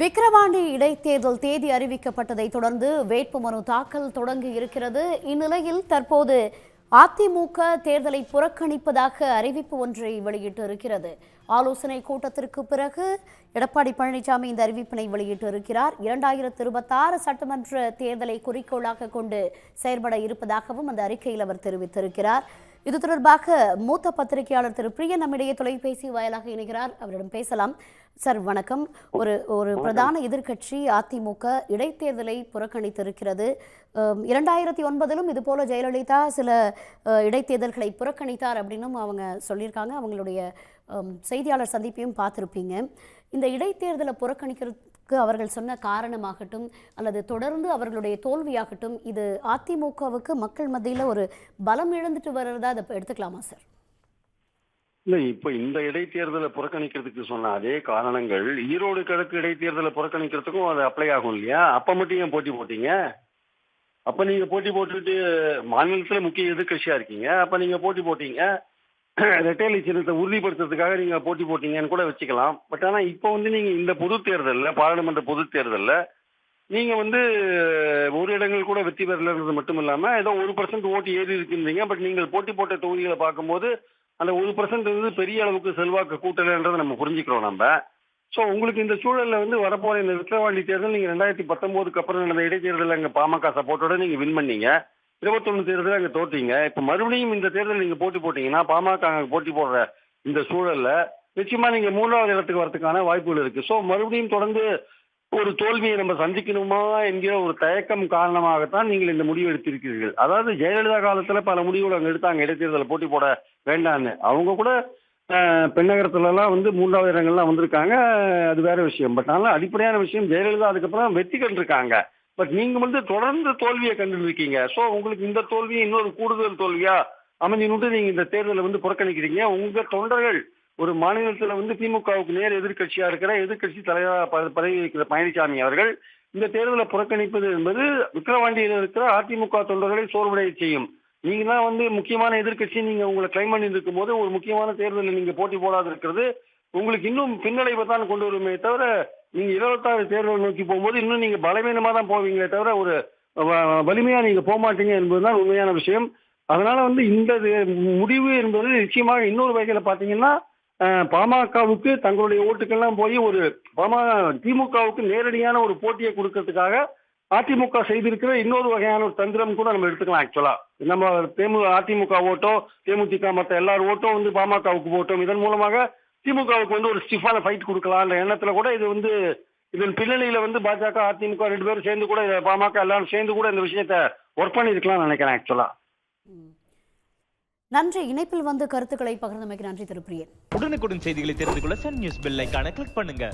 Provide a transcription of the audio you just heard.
விக்கிரவாண்டி இடைத்தேர்தல் தேதி அறிவிக்கப்பட்டதை தொடர்ந்து வேட்புமனு தாக்கல் தொடங்கி இருக்கிறது. இந்நிலையில் தற்போது அதிமுக தேர்தலை புறக்கணிப்பதாக அறிவிப்பு ஒன்றை வெளியிட்டு இருக்கிறது. ஆலோசனை கூட்டத்திற்கு பிறகு எடப்பாடி பழனிசாமி இந்த அறிவிப்பினை வெளியிட்டு இருக்கிறார். இரண்டாயிரத்தி இருபத்தாறு சட்டமன்ற தேர்தலை குறிக்கோளாக கொண்டு செயல்பட இருப்பதாகவும் அந்த அறிக்கையில் அவர் தெரிவித்திருக்கிறார். இது தொடர்பாக மூத்த பத்திரிகையாளர் திரு பிரியன் நம்மிடையே தொலைபேசி வாயிலாக இணைகிறார். அவரிடம் பேசலாம். சார் வணக்கம். ஒரு ஒரு பிரதான எதிர்க்கட்சி அதிமுக இடைத்தேர்தலை புறக்கணித்திருக்கிறது. இரண்டாயிரத்தி ஒன்பதிலும் இது போல ஜெயலலிதா சில இடைத்தேர்தல்களை புறக்கணித்தார் அப்படின்னும் அவங்க சொல்லியிருக்காங்க. அவங்களுடைய செய்தியாளர் சந்திப்பையும் பார்த்துருப்பீங்க. இந்த இடைத்தேர்தலை அவர்கள் சொன்ன காரணமாகட்டும் அல்லது தொடர்ந்து அவர்களுடைய தோல்வியாகட்டும் இது அதிமுகவுக்கு மக்கள் மத்தியில் ஒரு பலம் இழந்துட்டு வர்றதா அதை எடுத்துக்கலாமா சார்? இல்லை இப்போ இந்த இடைத்தேர்தலை புறக்கணிக்கிறதுக்கு சொன்ன அதே காரணங்கள் ஈரோடு கிழக்கு இடைத்தேர்தலை புறக்கணிக்கிறதுக்கும் அது அப்ளை ஆகும் இல்லையா? அப்போ மட்டும் ஏன் போட்டி போட்டீங்க? அப்போ நீங்க போட்டி போட்டுட்டு மாநிலத்தில் முக்கிய எதிர்கட்சியாக இருக்கீங்க? அப்போ நீங்க போட்டி போட்டீங்க? ரெட்டையலை சின்னத்தை உறுதிப்படுத்துறதுக்காக நீங்க போட்டி போட்டீங்கன்னு கூட வச்சுக்கலாம். பட் ஆனா இப்போ வந்து நீங்க இந்த பொது தேர்தலில் பாராளுமன்ற பொது தேர்தலில் நீங்க வந்து ஒரு இடங்கள் கூட வெற்றி பெறலன்றது மட்டும் இல்லாம ஏதோ ஒரு பர்சன்ட் ஓட்டு ஏறி இருக்கின்றீங்க. பட் நீங்கள் போட்டி போட்ட தொகுதிகளை பார்க்கும்போது அந்த ஒரு பர்சன்ட் வந்து பெரிய அளவுக்கு செல்வாக்கு கூட்டலைன்றதை நம்ம புரிஞ்சுக்கிறோம் நம்ம. ஸோ உங்களுக்கு இந்த சூழல்ல வந்து வரப்போற இந்த விக்கிரவாண்டி தேர்தல் நீங்க ரெண்டாயிரத்தி பத்தொன்பதுக்கு அப்புறம் நடந்த இடைத்தேர்தலில் அங்கே பாமக சப்போர்ட்டோட நீங்க வின் பண்ணீங்க. இருபத்தொன்னு தேர்தலில் அங்க தோற்றீங்க இப்ப மறுபடியும் இந்த தேர்தல் நீங்க போட்டி போட்டீங்கன்னா பாமக போட்டி போடுற இந்த சூழல்ல நிச்சயமா நீங்க மூன்றாவது இடத்துக்கு வரதுக்கான வாய்ப்புகள் இருக்கு. ஸோ மறுபடியும் தொடர்ந்து ஒரு தோல்வியை நம்ம சந்திக்கணுமா என்கிற ஒரு தயக்கம் காரணமாகத்தான் நீங்கள் இந்த முடிவு எடுத்திருக்கிறீர்கள். அதாவது ஜெயலலிதா காலத்துல பல முடிவுகள் அங்க எடுத்தாங்க இடைத்தேர்தலை போட்டி போட வேண்டாம்னு அவங்க கூட பெண்ணகரத்துலலாம் வந்து மூன்றாவது இடங்கள்லாம் வந்திருக்காங்க. அது வேற விஷயம். பட் ஆனால் அடிப்படையான விஷயம் ஜெயலலிதா அதுக்கப்புறம் வெற்றி கண்டிருக்காங்க பட் நீங்க வந்து தொடர்ந்து தோல்வியை கண்டுருக்கீங்க ஸோ உங்களுக்கு இந்த தோல்வியை இன்னொரு கூடுதல் தோல்வியா அமைஞ்சுட்டு நீங்க இந்த தேர்தலை வந்து புறக்கணிக்கிறீங்க. உங்க தொண்டர்கள் ஒரு மாநிலத்துல வந்து திமுகவுக்கு நேர் எதிர்கட்சியா இருக்கிற எதிர்க்கட்சி தலைவராக பதவி இருக்கிற பழனிசாமி அவர்கள் இந்த தேர்தலை புறக்கணிப்பது என்பது விக்கிரவாண்டியில் இருக்கிற அதிமுக தொண்டர்களை சோர்வடைய செய்யும். நீங்க தான் வந்து முக்கியமான எதிர்கட்சி நீங்க உங்களை கிளைம் பண்ணி இருக்கும் போது ஒரு முக்கியமான தேர்தலில் நீங்க போட்டி போடாது இருக்கிறது உங்களுக்கு இன்னும் பின்னடைவை தான் கொண்டு வருமே தவிர நீங்க இருபத்தாறு தேர்தல் நோக்கி போகும்போது இன்னும் நீங்க பலவீனமா தான் போவீங்களே தவிர ஒரு வ- வலிமையா நீங்க போக மாட்டீங்க என்பதுதான் உண்மையான விஷயம். அதனால வந்து இந்த இது- முடிவு என்பது நிச்சயமாக இன்னொரு வகையில பாத்தீங்கன்னா பாமகவுக்கு தங்களுடைய ஓட்டுக்கெல்லாம் போய் ஒரு பாமக திமுகவுக்கு நேரடியான ஒரு போட்டியை கொடுக்கறதுக்காக அதிமுக செய்திருக்கிற இன்னொரு வகையான ஒரு தந்திரம் கூட நம்ம எடுத்துக்கலாம் ஆக்சுவலா நம்ம தேமு அதிமுக ஓட்டோ தேமுதிக மற்ற எல்லார் ஓட்டும் வந்து பாமகவுக்கு போட்டோம். இதன் மூலமாக திமுகவுக்கு வந்து ஒரு ஸ்டிஃபான ஃபைட் கொடுக்கலான்ற எண்ணத்துல கூட இது வந்து இதன் பின்னணியில வந்து பாஜக அதிமுக ரெண்டு பேரும் சேர்ந்து கூட பாமக எல்லாரும் சேர்ந்து கூட இந்த விஷயத்த ஒர்க் பண்ணியிருக்கலாம்னு நினைக்கிறேன் ஆக்சுவலா நன்றி. இணைப்பில் வந்து கருத்துக்களை பகிர்ந்தமைக்கு நன்றி திரு பிரியன் உடனுக்குடன் செய்திகளை தெரிந்து கொள்ள சன் நியூஸ் பெல் ஐகானை கிளிக் பண்ணுங்க.